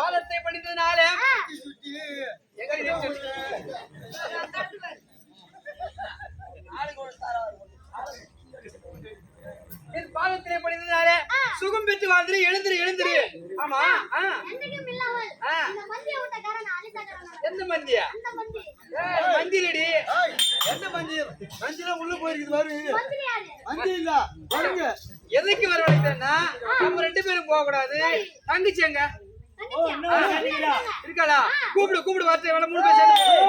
என் பாதத்தை படித்ததுனால பாதத்திலே படித்ததுனால சுகம் பெற்று வாழ்ந்துரு எழுந்துரு எழுந்துரு. ஆமா. மந்திய எந்த மந்தியா? மந்தி மந்திலடி என்ன மஞ்சி மஞ்சில உள்ள போயிருக்குது பாரு. மஞ்சி இல்ல. பாருங்க எதுக்கு வரவழைத்தேன்னா நம்ம ரெண்டு பேரும் போக கூடாது தங்கச்சி எங்க இருக்காளா கூப்பிடு கூப்பிடு வார்த்தை வேணா மூணு பேர் சேர்ந்து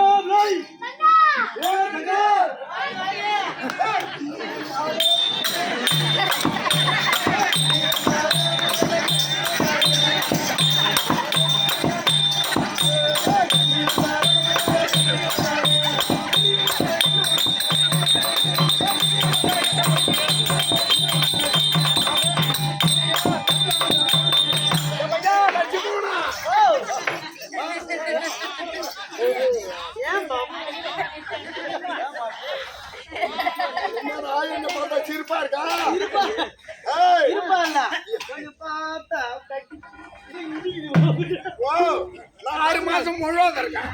மாசம் முழுவதும் இருக்கேன்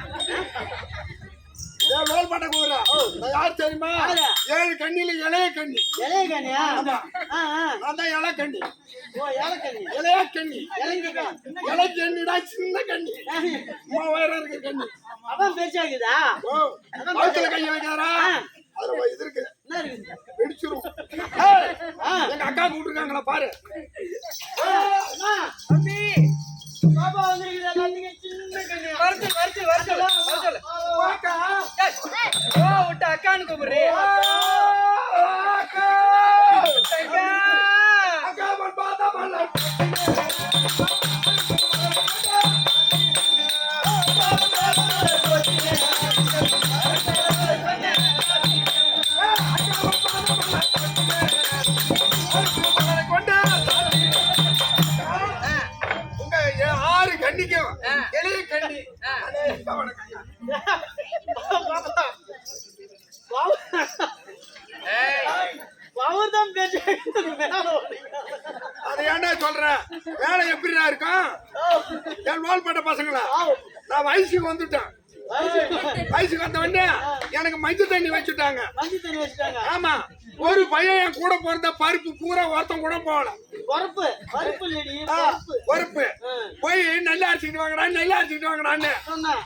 ஏன் வேல் பட்ட கூறா நான் யார் தெரியுமா? ஏழு கண்ணில இளைய கண்ணி? ஆ, ஆ. நான் தான் இலை கண்ணி. ஓ, ஏலக்கனி. இளைய கண்ணி. இலைங்கக்கா. இலை கண்ணிடா சின்ன கண்ணி. அம்மா வயிறு இருக்க கண்ணி. அவன் பெருசாக்குதா? ஓ வயிற்றுல கையை வைக்காரா. அதுல இது இருக்கு. எங்க அக்கா கூப்பிட்டுருக்காங்களா பாரு. அம்மா, தம்பி பாப்பா வந்திருக்குது, விட்டு அக்கான்னு கூப்பிடுறே. அதை ஏன்டா சொல்ற? வேலை எப்படிடா இருக்கும் என் வாழ்பட்ட பசங்களா? நான் வயசுக்கு வந்துட்டேன். வயசுக்கு வந்த உடனே எனக்கு மஞ்சள் தண்ணி வச்சுட்டாங்க. ஆமா ஒரு பையன் என் கூட பிறந்த பருப்பு பூரா ஒருத்தன் கூட போகல ஆ. போய் நெல் அரைச்சிட்டு வாங்கடா நெல் அரைச்சிட்டு வாங்கடான்னு.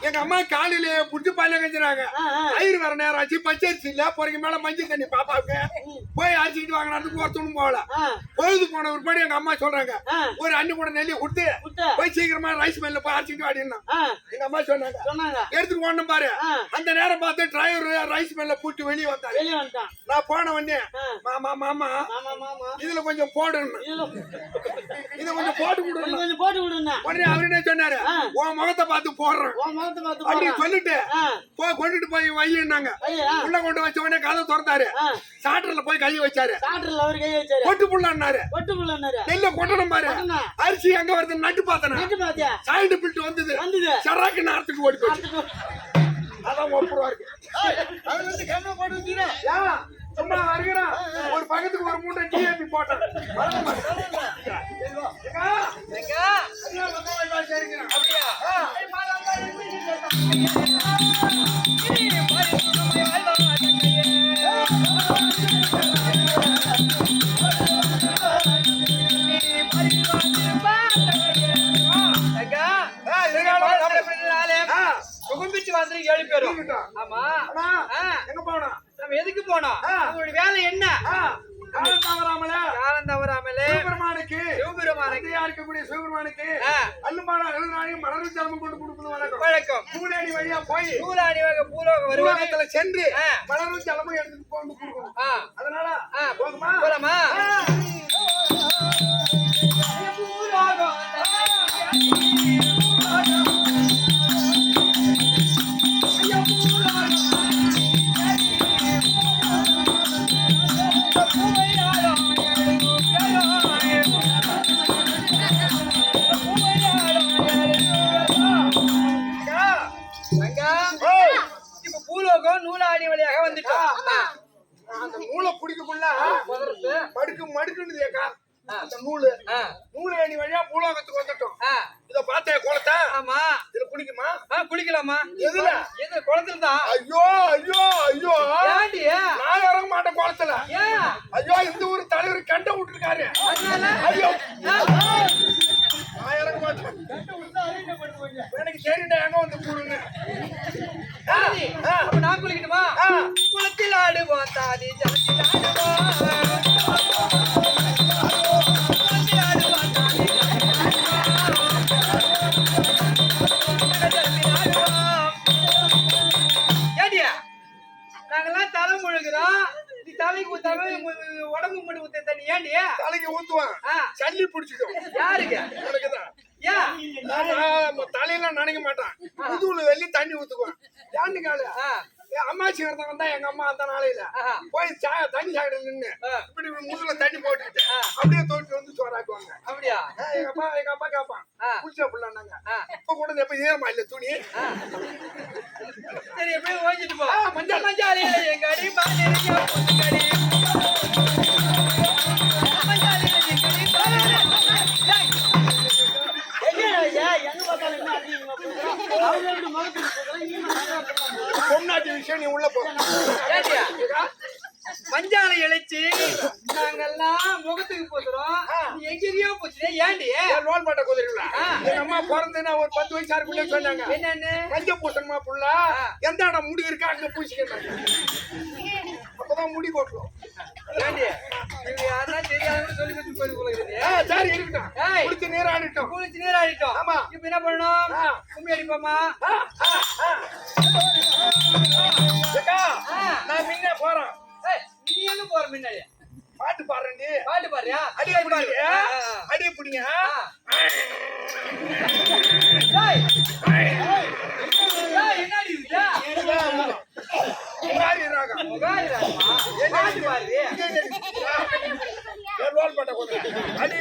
எங்க அம்மா காலையில புடிச்சு பாலிய கஞ்சினாங்க. ஐயர் வர நேரம் ஆச்சு பச்சரிசி இல்ல பொறைக்கு மேல மஞ்சள் தண்ணி பாப்பாவுக்கு போய் அரைச்சிட்டு வாங்கினதுக்கு ஒருத்தனும் போகல பொழுது போன ஒருபடி எங்க அம்மா சொல்றாங்க. ஒரு அண்ணி கூட நெல்லி கொடுத்து. போய் சீக்கிரமா ரைஸ் மில்ல போய் அரைச்சிட்டு வாடினா எங்க அம்மா சொன்னாங்க. எடுத்துட்டு போனோம் பாரு. அந்த நேரம் பார்த்து டிரைவர் ரைஸ் மில்ல கூட்டி வெளியே வந்தாரு. நான் போன உடனே. மாமா மாமா. இதுல கொஞ்சம் போடணும் இத கொஞ்சம் போட்டு கொடுங்க கொஞ்சம் போட்டு விடுண்ணா. உடனே அவரு சொன்னாரு. உன் முகத்தை பார்த்து போடுறேன் உன் முகத்தை பார்த்து போடுறான். சொல்லிட்டு போய் கொண்டுட்டு போய் வையினாங்க உள்ள கொண்டு வச்ச உடனே கதை திறந்தாரு. சாட்டர்ல போய் கையை வச்சாரு சாப்பிட்றல அவரு கையை வச்சாரு. கொட்டு புள்ளன்னாரு கொட்டு புள்ளன்னாரு. நெல்ல கொட்டணும் பாரு. அரிசி எங்க வருது நட்டு பார்த்தன நட்டு பாத்தியா? சைடு பில்ட் வந்தது வந்தது. சராக்கு நேரத்துக்கு ஓடி போச்சு அதான் ஒப்புரவா இருக்கு அது வந்து கண்ணை போட்டு ஆ, சுகம்பிச்சு வந்து ஏழு பேரும். ஆமா. எங்க போனோம் நம்ம எதுக்கு போனோம். உங்களுடைய வேலை என்ன? காலம் தவறாமல. காலம் தவறாமலே. சிவபெருமானுக்கு சிவபெருமானுக்கு. இருக்கக்கூடிய சிவபெருமானுக்கு ஆ. அல்லுமாடா எழுநாளையும் மலர் ஜலமும் கொண்டு கொடுப்பது வழக்கம். வழக்கம். மூணாடி வழியா போய் நூலாணி வகை பூலோக வருவாங்க சென்று ஆ. மலரும் ஜலமும் எடுத்துட்டு கொண்டு கொடுக்கணும். அதனால போகுமா ஆ, நூலேணி வழியா பூலோகத்துக்கு வந்துட்டோம். இத பார்த்தே குளத்தை? ஆமா. இதுல குளிக்குமா? குளிக்கலாமா? எதுல? எது குளத்துல தான் ஐயோ ஐயோ. ஐயோ நான் இறங்க மாட்டேன் குளத்துல. ஐயோ இந்த ஊர் தலைவர் கண்ட விட்டுருக்காரு. ஐயோ. நான் இறங்க மாட்டேன். எனக்கு சரிடா எங்க வந்து கூடுங்க நான் குளிக்கணுமா குளத்தில் ஆடுவோம் ஆடுவோம். சல்லி பிடிச்சிக்கும் யாருக்கு எனக்குதான் தலையெல்லாம் நினைக்க மாட்டான். முதுகுல வெள்ளி தண்ணி ஊத்துக்குவேன் ஏன்னு என் அம்மாச்சி ஒருத்தன் வந்தா எங்க அம்மா அந்த நாளையில. போய் சா- தண்ணி சாப்பிட நின்னு. ஆ. இப்படி முதுகுல தண்ணி போட்டுக்கிட்டு. அப்படியே தோட்டு வந்து சோறாக்குவாங்க. அப்படியா? எங்க அப்பா எங்க அப்பா கேப்பான். குளிச்சா புள்ளானாங்க. இப்ப கூட எப்ப ஈரமா இல்ல துணி? சரி எப்படியே ஓஞ்சிட்டு போ. மஞ்சள். மஞ்சாலி எங்க அடி மஞ்சாலி விஷயம் நீ உள்ள போ. மஞ்சாலை இழைச்சி நாங்கெல்லாம் முகத்துக்கு போத்துறோம் நீ எங்கேயோ போச்சு ஏண்டி ரோல் பாட்ட குதிரைங்களா. எங்க அம்மா பிறந்து நான் ஒரு பத்து வயசு இருக்குள்ளே சொன்னாங்க. என்னன்னு? பஞ்ச பூசணுமா புள்ள. எந்த இடம் முடி இருக்கா? அங்க பூசிக்கிறாங்க அப்பதான் முடி. இப்ப என்ன பண்ணணும். கும்மி அடிப்போமா. நான் முன்ன போறேன். நீ எங்க போற முன்னாடி? பாட்டு பாடுறேன்டி. பாட்டு பாருயா அடி ஆ. அடி பிடிங்க ஆ. டேய். டேய், என்னடி இது? முன்னாடி ராகம். உகாரி ராஜமா. பாட்டு பாரு. என் ரோல் பாட்ட குதிரை அடி